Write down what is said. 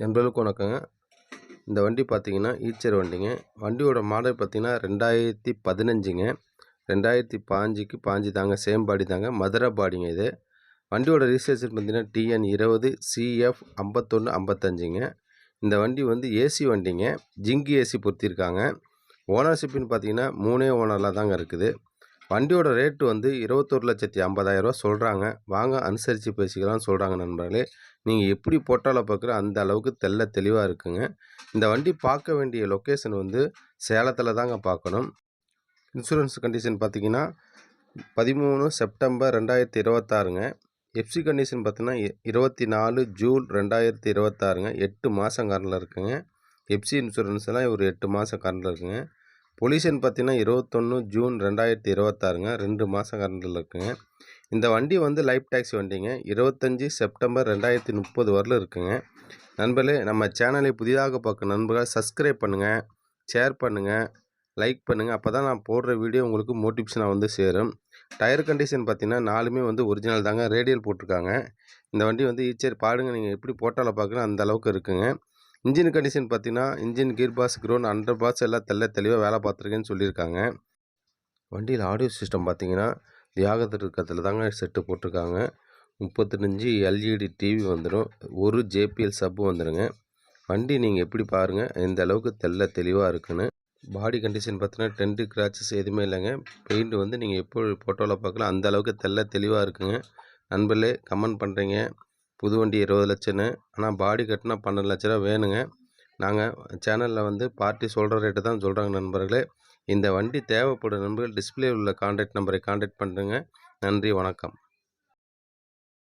நண்பர்களுக்கு வணக்கங்க. இந்த வண்டி பார்த்தீங்கன்னா ஈச்சர் வண்டிங்க. வண்டியோட மாடல் பார்த்தீங்கன்னா ரெண்டாயிரத்தி பதினஞ்சுங்க. ரெண்டாயிரத்தி பாஞ்சுக்கு பாஞ்சு தாங்க சேம் பாடி தாங்க மதுரை பாடிங்க இது. வண்டியோட ரிஜிஸ்ட்ரேஷன் பார்த்தீங்கன்னா டிஎன் இருபது சிஎஃப் ஐம்பத்தொன்று ஐம்பத்தஞ்சுங்க. இந்த வண்டி வந்து ஏசி வண்டிங்க. ஜிங்கி ஏசி பொருத்திருக்காங்க. ஓனர்ஷிப்னு பார்த்தீங்கன்னா மூணே ஓனரில் தாங்க இருக்குது. வண்டியோட ரேட்டு வந்து இருபத்தொரு லட்சத்தி ஐம்பதாயிரரூவா சொல்கிறாங்க வாங்க அனுசரித்து பேசிக்கலாம்னு சொல்கிறாங்க நண்பர்களே. நீங்கள் எப்படி போட்டால பார்க்குற அந்த அளவுக்கு தெல்ல தெளிவாக இருக்குங்க. இந்த வண்டி பார்க்க வேண்டிய லொக்கேஷன் வந்து சேலத்தில் தாங்க பார்க்கணும். இன்சூரன்ஸ் கண்டிஷன் பார்த்தீங்கன்னா பதிமூணு செப்டம்பர் ரெண்டாயிரத்தி இருபத்தாறுங்க. எஃப்சி கண்டிஷன் பார்த்தீங்கன்னா இருபத்தி நாலு ஜூன் ரெண்டாயிரத்தி இருபத்தாறுங்க. எட்டு மாதம் கரண்டில் இருக்குங்க. எஃப்சி இன்சூரன்ஸ் எல்லாம் ஒரு எட்டு மாதம் கரண்டில் இருக்குங்க. பொல்யூஷன் பார்த்தீங்கன்னா இருபத்தொன்று ஜூன் ரெண்டாயிரத்தி இருபத்தாறுங்க. ரெண்டு மாதம் கரண்டில் இருக்குங்க. இந்த வண்டி வந்து லைஃப் டேக்ஸி வண்டிங்க. இருபத்தஞ்சி செப்டம்பர் ரெண்டாயிரத்தி முப்பது வரலும் இருக்குங்க. நண்பர்களே நம்ம சேனலை புதிதாக பார்க்க நண்பர்கள் சப்ஸ்கிரைப் பண்ணுங்கள் ஷேர் பண்ணுங்கள் லைக் பண்ணுங்கள் அப்போ தான் நான் போடுற வீடியோ உங்களுக்கு மோட்டிவேஷனாக வந்து சேரும். டயர் கண்டிஷன் பார்த்தீங்கன்னா நாலுமே வந்து ஒரிஜினல் தாங்க. ரேடியல் போட்டிருக்காங்க. இந்த வண்டி வந்து ஈச்சர் பாடுங்க நீங்கள் எப்படி போட்டாலும் பார்க்கணும் அந்த அளவுக்கு இருக்குங்க. இன்ஜின் கண்டிஷன் பார்த்தீங்கன்னா engine gearbox crown under base எல்லாம் தெல்ல தெளிவாக வேலை பார்த்துருக்கேன்னு சொல்லியிருக்காங்க. வண்டியில் ஆடியோ சிஸ்டம் பார்த்தீங்கன்னா தியாகத்தில் இருக்கிறதுல தாங்க செட்டு போட்டிருக்காங்க. முப்பத்தஞ்சு எல்இடி டிவி வந்துடும் ஒரு ஜேபிஎல் சப்பு வந்துடுங்க வண்டி நீங்கள் எப்படி பாருங்கள் எந்த அளவுக்கு தெல்ல தெளிவாக இருக்குன்னு. பாடி கண்டிஷன் பார்த்தீங்கன்னா டென்ட்டு கிராச்சஸ் எதுவுமே இல்லைங்க. பெயிண்ட் வந்து நீங்கள் எப்போ ஃபோட்டோவில் பார்க்கலாம் அந்த அளவுக்கு தெல்ல தெளிவாக இருக்குங்க. நண்பர்களே கமெண்ட் பண்ணுறீங்க புது வண்டி இருபது லட்சம்னு. ஆனால் பாடி கட்டினா பன்னெண்டு லட்ச ரூபா வேணுங்க. நாங்கள் சேனலில் வந்து பார்ட்டி சொல்கிற ரேட்டு தான் சொல்கிறாங்க நண்பர்களே. இந்த வண்டி தேவைப்படும் நண்பர்கள் டிஸ்பிளே உள்ள கான்டாக்ட் நம்பரை கான்டாக்ட் பண்ணுறேங்க நன்றி வணக்கம்.